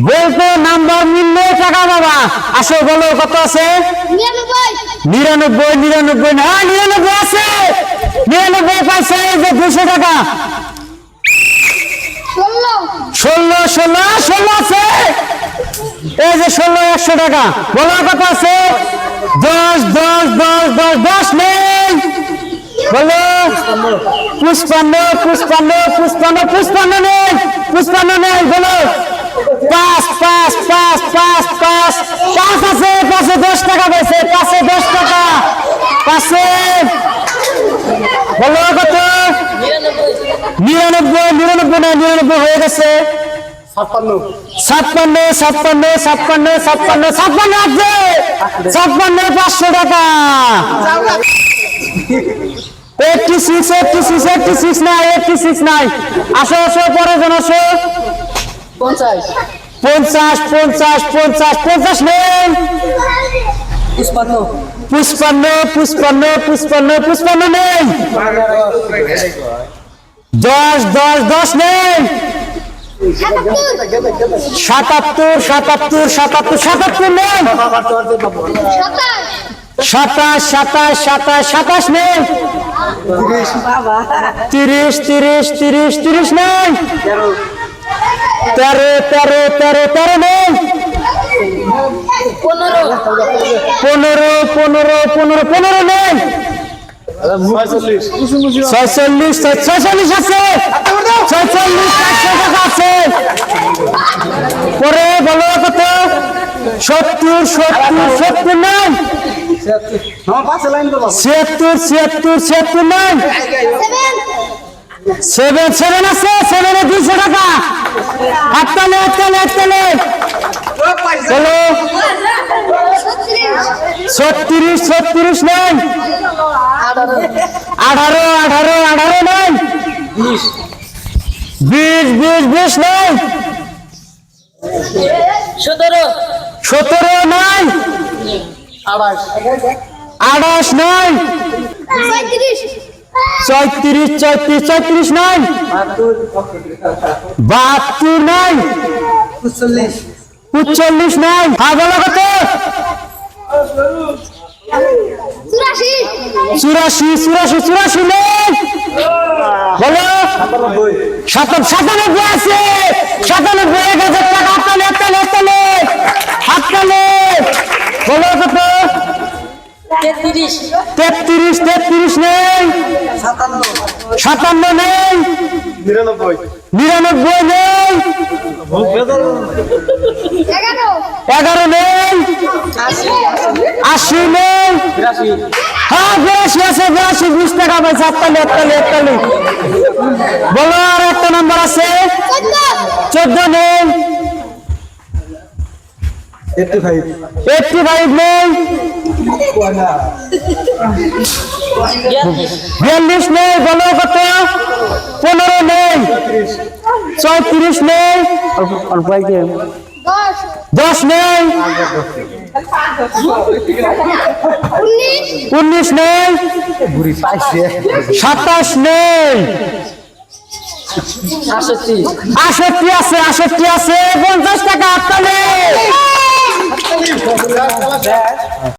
বলতো নাম্বার মিললে টাকা বাবা। আসো বলো কত আছে? নিরানব্বই। নিরানব্বই না নিরানব্বই আছে। নিরানব্বই পাইছে যে দুশো টাকা। ষোলো। ষোলো ষোলো ষোলো আছে। এই যে ষোলো একশো টাকা। বলো কত আছে? দশ দশ দশ দশ দশ নেই। বলো পুষ্পান্ন পুষ্পান্ন পুষ্পান্ন পুষ্পান্ন নেই পুষ্পান্ন নেই বলো পাঁচ পাঁচ পাঁচ পাঁচ পাঁচ আছে পাঁচে দশ টাকা পেয়েছে পাঁচে দশ টাকা পাঁচে বলো কত? নিরানব্বই নিরানব্বই না নিরানব্বই হয়ে গেছে। ছাপ্পান্ন। ছাপ্পান্ন ছাপ্পান্ন ছাপ্পান্ন ছাপ্পান্ন আছে। ছাপ্পান্ন পাঁচশো টাকা। Eighty six eighty six eighty six নাই এইটটি সিক্স নাই। আসো আসো পরে জন আসো। পঞ্চাশ। পঞ্চাশ পঞ্চাশ পঞ্চাশ পঞ্চাশ নেই পুষ্পান্ন। পুষ্পান্ন পুষ্পান্ন পুষ্পান্ন পুষ্পান্ন নেই দশ দশ দশ নেই সাতাত্তর সাতাত্তর সাতাত্তর সাতাত্তর নেই সাতাশ সাতাশ সাতাশ সাতাশ সাতাশ নেই তিরিশ তিরিশ তিরিশ তিরিশ নেই তেরো তেরো তেরো তেরো নেই পনেরো। পনেরো পনেরো পনেরো পনেরো নেই ছয়চল্লিশ ছয়চল্লিশ আছে। ছয়চল্লিশ টাকা আছে। পরে বলো কত? সত্তর সত্তর সত্তর নেই ছিয়াত্তর ছিয়াত্তর ছিয়াত্তর নেই সেভেন সেভেন আছে সেভেনে দুশো টাকা। হাততালে হাততালে হাততালে। বলো। ছত্রিশ ছত্রিশ নেই আঠারো আঠারো আঠারো নেই বিশ বিশ বিশ নেই সতেরো। সতেরো আবাস আঠাশ। নয়। পঁয়ত্রিশ চৌত্রিশ চৌত্রিশ চৌত্রিশ নয় বাহাত্তর নয় উনচল্লিশ নয় হ্যাঁ কত চুরাশি। চুরাশি চুরাশি চুরাশি নেই। বলো। সাতান সাতানব্বই আছে। সাতানব্বই এক হাজার টাকা। হাততালে হাততালে হাততালে হাততালে বলো কত? তেত্রিশ। তেত্রিশ তেত্রিশ নেই। সাতান্ন। নেই। নিরানব্বই। নেই। এগারো। নেই। আশি। নেই। হ্যাঁ বিরাশি আছে বিরাশি বিশ টাকা পাইছে আটতালি আটতালি আটতালি বলো আর একটা নাম্বার আছে। চোদ্দ। চোদ্দ নেই। এইটটি ফাইভ নেই বিয়াল্লিশ নেই। বলো কত পনেরো নেই। চৌত্রিশ নেই দশ নেই। উনিশ নেই। সাতাশ নেই। আষট্টি। আছে আষট্টি আছে। পঞ্চাশ টাকা ao. Obrigado.